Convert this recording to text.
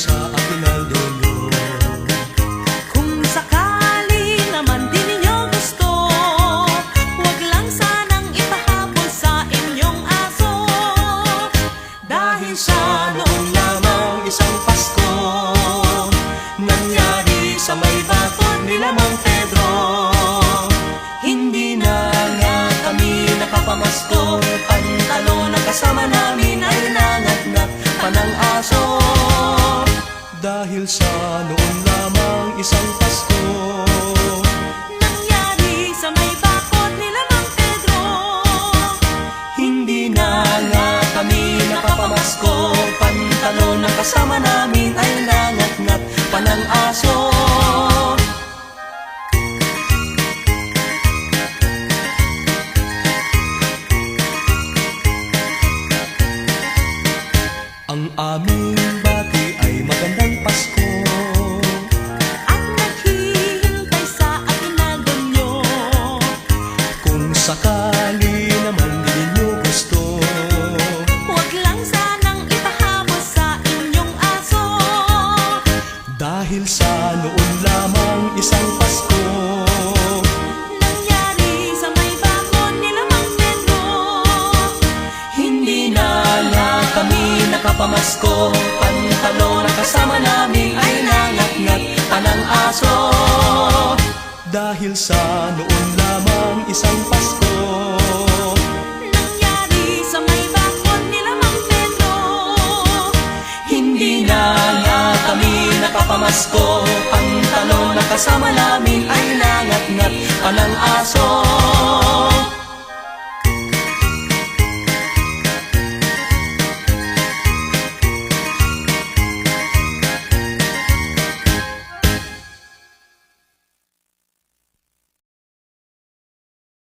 sa Dahil sa noon lamang isang Pasko. Nangyari sa may bakod nila Mang Pedro. Hindi na nga kami nakapamasko. Pantalo na kasama namin ay nangat-ngat. Pa ng aso. Ang aming sakali naman di ninyo gusto. Huwag lang sanang ipahabol sa inyong aso. Dahil sa noon lamang isang Pasko. Nangyari sa may bakod nila Mang Pedro. Hindi na nga kami nakapamasko. Pantalo na kasama namin ay nangat-ngat pa ng aso. Dahil sa noon nakapamasko Pantalo na kasama namin ay nangat-ngat. Pa ng aso